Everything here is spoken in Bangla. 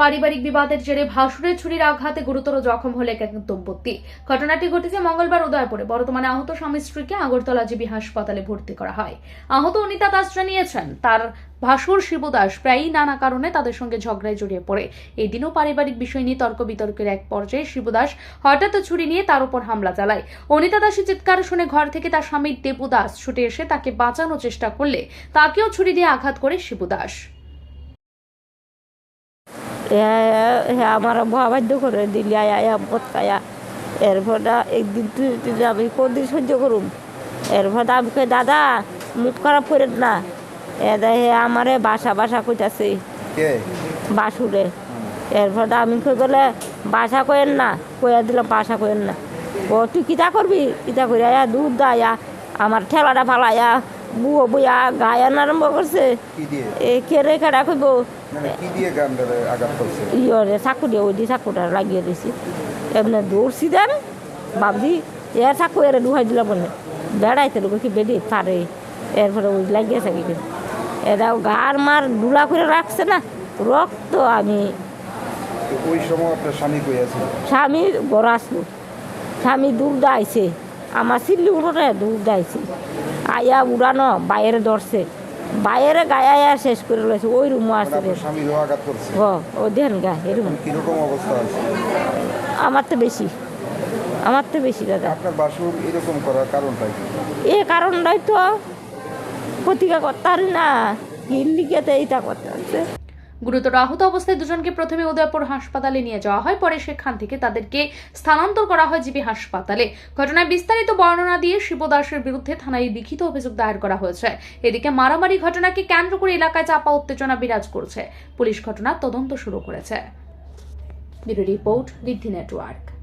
পারিবারিক বিবাদের জেরে ভাসুরের ছুরির আঘাতে গুরুতর জখম হলে এক দম্পতি। ঘটনাটি ঘটেছে মঙ্গলবার উদয়পুরে। বর্তমানে আহত স্বামী স্ত্রীকে আগরতলা জিবি হাসপাতালে ভর্তি করা হয়। আহত অনিতা দাস জানিয়েছেন, তার ভাসুর শিবদাস প্রায়ই নানা কারণে তাদের সঙ্গে ঝগড়ায় জড়িয়ে পড়ে। এই দিনও পারিবারিক বিষয় নিয়ে তর্ক বিতর্কের এক পর্যায়ে শিবদাস হঠাৎ ছুরি নিয়ে তার উপর হামলা চালায়। অনিতা দাসের চিৎকার শুনে ঘর থেকে তার স্বামী দেবুদাস ছুটে এসে তাকে বাঁচানোর চেষ্টা করলে তাকেও ছুরি দিয়ে আঘাত করে শিবদাস হ্যাঁ আমার ভয় বাধ্য করে দিলি আয়া আয়া পৎকায়া এরপর একদিন তুই তুই আমি কদিন সহ্য করুম? এরপর আমি কই দাদা মুখ খারাপ করেন না। এ হে আমারে বাসা বাসা কইতাছে। বাসুরে। এরপর আমি কই বলে বাসা করেন না। কইয়া দিলাম বাসা করেন না। ও তুই কিতা করবি? কিতা করি আয়া দুধ দায়া আমার ঠেলাটা ফালাইয়া বুয়ো বুয়া গায়ান আরম্ভ করছে। এ কেড়ে কেডা কইব? ইয়ে চাকু দিয়ে ওই দিয়ে চাকুটা লাগিয়ে দিছি। এমনি দৌড়ছি দেন ভাবছি এর চাকু এর ডুহাই দিলাম বলে। বেড়াইতে লোক কি বেডি? পারে এরপরে ওই লাগিয়েছে কি এরা গার মার ডুলা করে রাখছে না রক্ত আমি ওই সময় আপনার স্বামী কই আছে? স্বামী বড় আসলো স্বামী দূর দাইছে আমার সিল্লি উঠোনে দূর দাইছে আয়া উড়ানো বাইরে ধরছে। বাইরে গায়ে আয়া শেষ করে রয়েছে ওই রুমও আছে করছে। ও দেন গা এরকম আমার তো বেশি। আমার তো বেশি দাদা। আপনার বাসুর এরকম করার কারণটা এ কারণটাই তো প্রতিকা করতে পারি না হিন্দিকেতে এইটা করতে গুরুতর আহত অবস্থায় দুজনকে প্রথমে উদয়পুর হাসপাতালে নিয়ে যাওয়া হয়, পরে সেখান থেকে তাদেরকে স্থানান্তর করা হয় জিবি হাসপাতালে। ঘটনায় বিস্তারিত বর্ণনা দিয়ে শিবদাসের বিরুদ্ধে থানায় লিখিত অভিযোগ দায়ের করা হয়েছে। এদিকে মারামারি ঘটনাকে কেন্দ্র করে এলাকায় চাপা উত্তেজনা বিরাজ করছে। পুলিশ ঘটনার তদন্ত শুরু করেছে। Report Riddhi network.